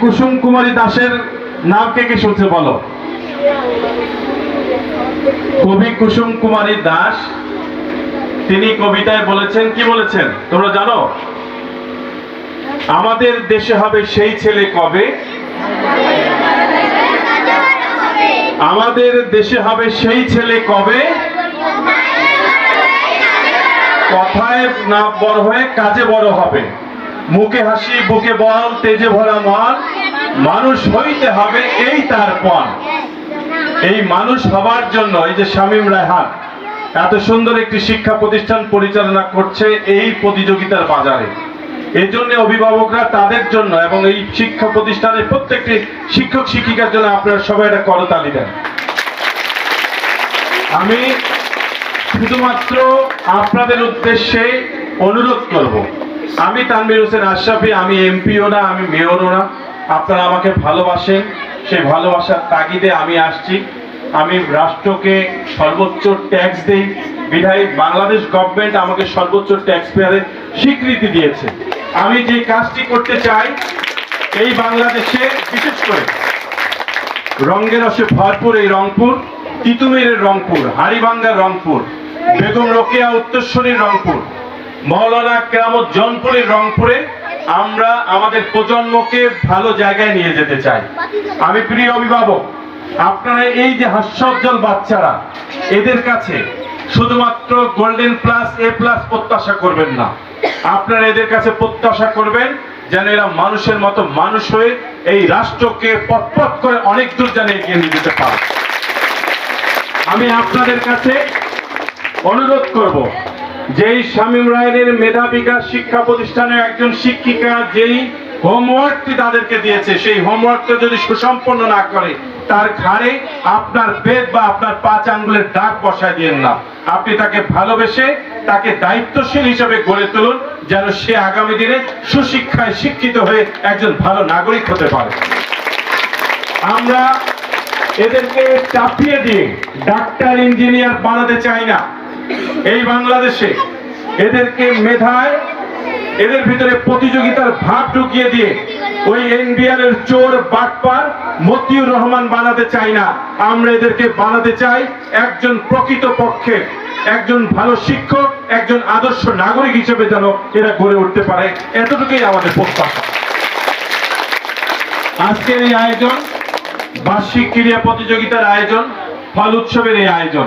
কুসুম কুমারী দাসের নাম কে কে শুনছে বলো? কবি কুসুম কুমারী দাস। তিনি কবিতায় বলেছেন, কি বলেছেন? তোমরা জানো? আমাদের দেশে হবে সেই ছেলে কবে? আমাদের দেশে হবে সেই ছেলে কবে? কথায় না বড় হয়ে কাজে বড় হবে। মুখে হাসি, বুকে বল, তেজে ভরা মন। মানুষ হইতে হবে এই তার পণ এই মানুষ হবার জন্য এই যে শামীম রায়হান এত সুন্দর একটি শিক্ষা প্রতিষ্ঠান পরিচালনা করছে এই প্রতিযোগিতার বাজারে। এই জন্য অভিভাবকরা তাদের জন্য এবং এই শিক্ষা প্রতিষ্ঠানের প্রত্যেকটি শিক্ষক শিক্ষিকার জন্য আপনারা সবাই একটা করতালি দেন। আমি শুধুমাত্র আপনাদের উদ্দেশ্যে অনুরোধ করব। আমি তানভীর হোসেন আশরাফি, আমি এমপিও না, আমি মেয়রও না। আপনারা আমাকে ভালোবাসেন, সেই ভালোবাসার তাগিদে আমি আসছি। আমি রাষ্ট্রকে সর্বোচ্চ ট্যাক্স দেই। বিধায় বাংলাদেশ গভর্নমেন্ট আমাকে সর্বোচ্চ ট্যাক্স পেয়ারের স্বীকৃতি দিয়েছে। আমি যে কাজটি করতে চাই, এই বাংলাদেশে বিশেষ করে রঙ্গের রসে ভরপুর এই রংপুর, তিতুমিরের রংপুর হাড়িভাঙ্গার রংপুর, বেগম রোকেয়া উত্তরস্বরীর রংপুর মৌলানা কেরামত জনপুরের রংপুরে আমরা আমাদের প্রজন্মকে ভালো জায়গায় নিয়ে যেতে চাই। আমি প্রিয় অভিভাবক, আপনারা এই যে হাস্যোজ্জ্বল বাচ্চারা, এদের কাছে শুধুমাত্র গোল্ডেন প্লাস এ প্লাস প্রত্যাশা করবেন না। আপনারা এদের কাছে প্রত্যাশা করবেন যেন এরা মানুষের মতো মানুষ হয়ে এই রাষ্ট্রকে পথপথ করে অনেক দূর যেন এগিয়ে নিয়ে যেতে পারে। আমি আপনাদের কাছে অনুরোধ করব যেই শামীম রায়ের মেধা বিকাশ শিক্ষা প্রতিষ্ঠানের একজন শিক্ষিকা, যেই হোমওয়ার্কটি তাদেরকে দিয়েছে, সেই হোমওয়ার্কটা যদি সুসম্পন্ন না করে, তার ঘাড়ে আপনার বেদ বা আপনার পাঁচ আঙ্গুলের দাগ বসায় দিয়েন না। আপনি তাকে ভালোবেসে তাকে দায়িত্বশীল হিসেবে গড়ে তুলুন, যেন সে আগামী দিনে সুশিক্ষায় শিক্ষিত হয়ে একজন ভালো নাগরিক হতে পারে। আমরা এদেরকে চাপিয়ে দিয়ে ডাক্তার, ইঞ্জিনিয়ার বানাতে চাই না। এই বাংলাদেশে এদেরকে মেধায়, এদের ভিতরে প্রতিযোগিতার ভাব ঢুকিয়ে দিয়ে ওই এনবিআর এর চোর বাটপার মতিউর রহমান বানাতে চাই না। আমরা এদেরকে বানাতে চাই একজন প্রকৃত পক্ষে, একজন ভালো শিক্ষক, একজন আদর্শ নাগরিক হিসেবে যেন এরা গড়ে উঠতে পারে। এতটুকুই আমাদের প্রত্যাশা। আজকের এই আয়োজন, বার্ষিক ক্রীড়া প্রতিযোগিতার আয়োজন, ফল উৎসবের এই আয়োজন।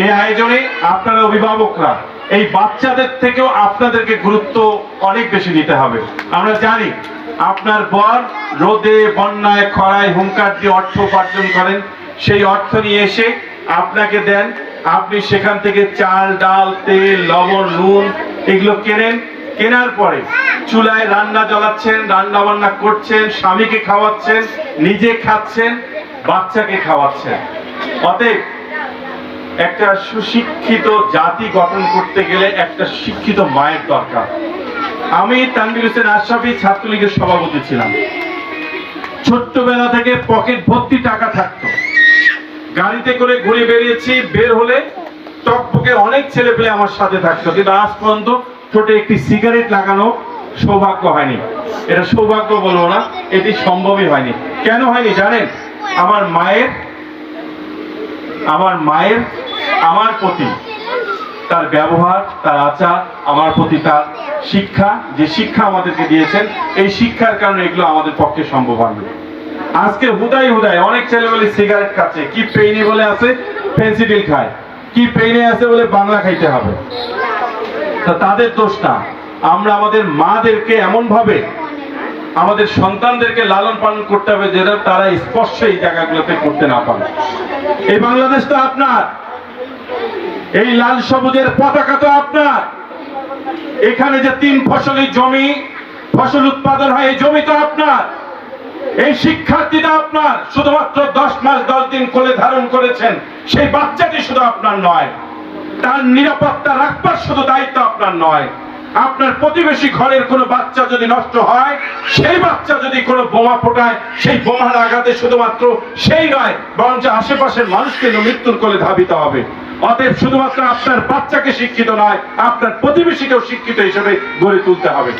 এই আয়োজনে আপনারা অভিভাবকরা, এই বাচ্চাদের থেকেও আপনাদেরকে গুরুত্ব অনেক বেশি দিতে হবে। আমরা জানি, আপনার বর রোদে, বন্যায়, খরায় হুঙ্কার দিয়ে অর্থ উপার্জন করেন। সেই অর্থ নিয়ে এসে আপনাকে দেন। আপনি সেখান থেকে চাল, ডাল, তেল, লবণ, নুন এগুলো কেনেন। কেনার পরে চুলায় রান্না জ্বালাচ্ছেন, রান্না বান্না করছেন, স্বামীকে খাওয়াচ্ছেন, নিজে খাচ্ছেন, বাচ্চাকে খাওয়াচ্ছেন। অতএব একটা সুশিক্ষিত জাতি গঠন করতে গেলে একটা শিক্ষিত মায়ের দরকার। আমি তানবির হোসেন আশরাফি ছাত্রলীগের সভাপতি ছিলাম। ছোট্টবেলা থেকে পকেট ভর্তি টাকা থাকতো। গাড়িতে করে ঘুরে বেরিয়েছি, বের হলে টকবকে অনেক ছেলে পেলে আমার সাথে থাকতো। কিন্তু আজ পর্যন্ত ছোট একটি সিগারেট লাগানো সৌভাগ্য হয়নি। এটা সৌভাগ্য বলব না, এটি সম্ভবই হয়নি। কেন হয়নি জানেন? আমার মায়ের আমার মায়ের আমার প্রতি তার ব্যবহার, তার আচার, আমার প্রতি তার শিক্ষা, যে শিক্ষা আমাদেরকে দিয়েছেন, এই শিক্ষার কারণে এগুলো আমাদের পক্ষে সম্ভব হয়নি। আজকে হুদাই হুদাই অনেক ছেলে বলে সিগারেট খাচ্ছে। কি পেইনি বলে আছে? ফেন্সিডিল খায়। কি পেইনে আছে বলে বাংলা খাইতে হবে? তা তাদের দোষ না আমরা আমাদের মাদেরকে এমন ভাবে আমাদের সন্তানদেরকে লালন পালন করতে হবে যেটা তারা স্পর্শ এই জায়গাগুলোতে করতে না পারে। এই বাংলাদেশ তো আপনার। এই লাল সবুজের পতাকা তো আপনার। এখানে যে তিন ফসলি জমি, ফসল উৎপাদন হয়, এই জমি তো আপনার। এই শিক্ষার্থীটা আপনার, শুধুমাত্র দশ মাস দশ দিন কোলে ধারণ করেছেন। সেই বাচ্চাটি শুধু আপনার নয়। তার নিরাপত্তা রাখবার শুধু দায়িত্ব আপনার নয়। আপনার প্রতিবেশী ঘরের কোনো বাচ্চা যদি নষ্ট হয়, সেই বাচ্চা যদি কোনো বোমা ফোটায়, সেই বোমার আঘাতে শুধুমাত্র সেই নয়, বরঞ্চ আশেপাশের মানুষকে মৃত্যুর কোলে ধাবিত হবে। অতএব শুধুমাত্র আপনার বাচ্চাকে শিক্ষিত নয় আপনার প্রতিবেশীকেও শিক্ষিত হিসেবে গড়ে তুলতে হবে।